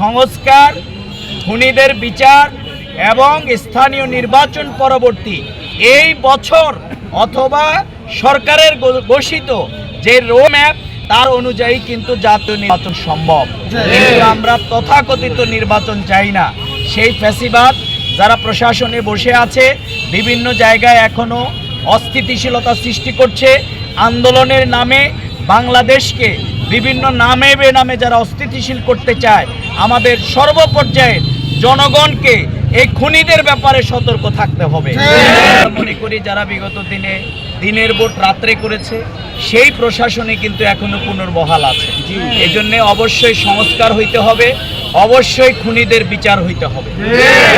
সংস্কার, খুনিদের বিচার এবং স্থানীয় নির্বাচন পরবর্তী এই বছর অথবা সরকারের ঘোষিত যে রোম্যাপ তার অনুযায়ী কিন্তু জাতীয় নির্বাচন সম্ভব। কিন্তু আমরা তথাকথিত নির্বাচন চাই না। সেই ফ্যাসিবাদ যারা প্রশাসনে বসে আছে, বিভিন্ন জায়গায় এখনও অস্থিতিশীলতা সৃষ্টি করছে। আন্দোলনের নামে বাংলাদেশকে বিভিন্ন নামে বেনামে যারা অস্থিতিশীল করতে চায় আমাদের সর্বপর্যায়ের জনগণকে এই খুনিদের ব্যাপারে সতর্ক থাকতে হবে। মনে করি যারা বিগত দিনে দিনের ভোট রাত্রে করেছে সেই প্রশাসনে কিন্তু এখনও পুনর্বহাল আছে। এই জন্য অবশ্যই সংস্কার হইতে হবে অবশ্যই খুনিদের বিচার হইতে হবে।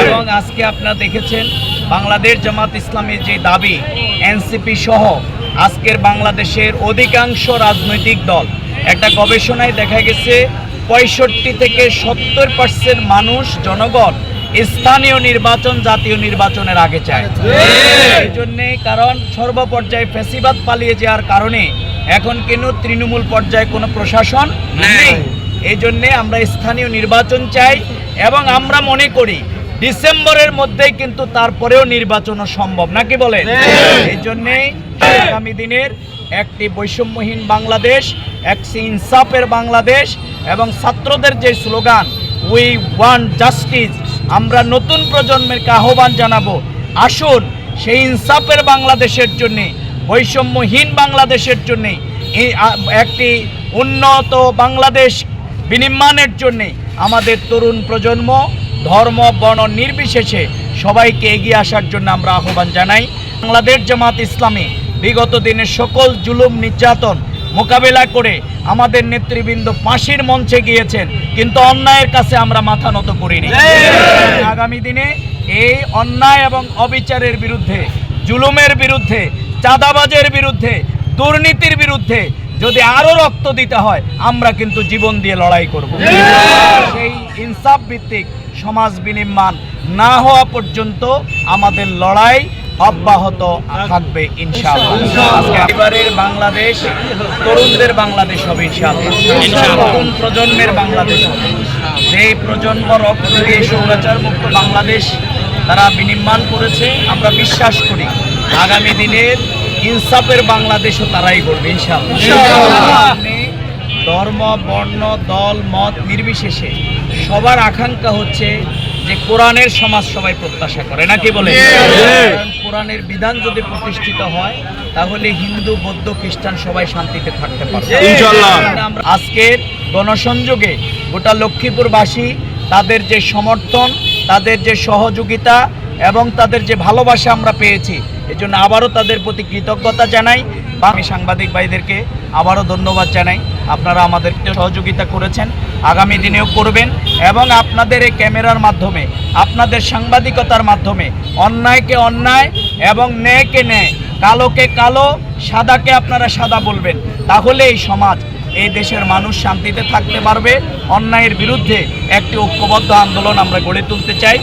এবং আজকে আপনারা দেখেছেন বাংলাদেশ জামাত ইসলামের যে দাবি এনসিপি সহ আজকের বাংলাদেশের অধিকাংশ রাজনৈতিক দল একটা গবেষণায় দেখা গেছে পঁয়ষট্টি থেকে সত্তর পার্সেন্ট মানুষ জনগণ স্থানীয় নির্বাচন জাতীয় নির্বাচনের আগে চায়। এই জন্যে কারণ সর্বপর্যায়ে ফেসিবাদ পালিয়ে যাওয়ার কারণে এখন কেন তৃণমূল পর্যায়ে কোনো প্রশাসন নেই। এই জন্যে আমরা স্থানীয় নির্বাচন চাই এবং আমরা মনে করি ডিসেম্বরের মধ্যেই কিন্তু তারপরেও নির্বাচনও সম্ভব নাকি বলেন? এই জন্যেই আগামী দিনের একটি বৈষম্যহীন বাংলাদেশ একটি ইনসাফের বাংলাদেশ এবং ছাত্রদের যে স্লোগান উই ওয়ান জাস্টিস আমরা নতুন প্রজন্মেরকে আহ্বান জানাব। আসুন, সেই ইনসাফের বাংলাদেশের জন্যে, বৈষম্যহীন বাংলাদেশের জন্যে একটি উন্নত বাংলাদেশ বিনির্মাণের জন্যে আমাদের তরুণ প্রজন্ম, ধর্ম, বর্ণ নির্বিশেষে সবাইকে এগিয়ে আসার জন্য আমরা আহ্বান জানাই। বাংলাদেশ জামাত ইসলামী বিগত দিনের সকল জুলুম, নির্যাতন মোকাবেলা করে আমাদের নেতৃবৃন্দ ফাঁসির মঞ্চে গিয়েছেন। কিন্তু অন্যায়ের কাছে আমরা মাথা নত করিনি। আগামী দিনে এই অন্যায় এবং অবিচারের বিরুদ্ধে জুলুমের বিরুদ্ধে চাঁদাবাজের বিরুদ্ধে দুর্নীতির বিরুদ্ধে যদি আরও রক্ত দিতে হয় আমরা কিন্তু জীবন দিয়ে লড়াই করব। সেই ইনসাফ ভিত্তিক সমাজ বিনির্মাণ না হওয়া পর্যন্ত আমাদের লড়াই অব্যাহত থাকবে ইনশাআল্লাহ। আজকে বাংলাদেশ তরুণদের বাংলাদেশ হবে ইনশাআল্লাহ। প্রজন্মের বাংলাদেশ হবে। যে প্রজন্ম রক্ত দিয়ে সৌরাচার মুক্ত বাংলাদেশ তারা বিনির্মাণ করেছে আমরা বিশ্বাস করি আগামী দিনের ইনসাফের বাংলাদেশও তারাই করবে ইনশাআল্লাহ। ধর্ম বর্ণ দল মত নির্বিশেষে সবার আকাঙ্ক্ষা হচ্ছে যে কোরআনের সমাজ সবাই প্রত্যাশা করে নাকি বলে? কোরআনের বিধান যদি প্রতিষ্ঠিত হয় তাহলে হিন্দু বৌদ্ধ খ্রিস্টান সবাই শান্তিতে থাকতে পারবে। আজকের গণসংযোগে গোটা লক্ষ্মীপুরবাসী তাদের যে সমর্থন তাদের যে সহযোগিতা এবং তাদের যে ভালোবাসা আমরা পেয়েছি এজন্য আবারও তাদের প্রতি কৃতজ্ঞতা জানাই। আমি সাংবাদিক ভাইদেরকে আবারও ধন্যবাদ জানাই। আপনারা আমাদেরকে সহযোগিতা করেছেন, আগামী দিনেও করবেন এবং আপনাদের এই ক্যামেরার মাধ্যমে, আপনাদের সাংবাদিকতার মাধ্যমে, অন্যায়কে অন্যায় এবং ন্যায়কে ন্যায়, কালোকে কালো, সাদাকে আপনারা সাদা বলবেন। তাহলে এই সমাজ, এই দেশের মানুষ শান্তিতে থাকতে পারবে। অন্যায়ের বিরুদ্ধে একটি ঐক্যবদ্ধ আন্দোলন আমরা গড়ে তুলতে চাই।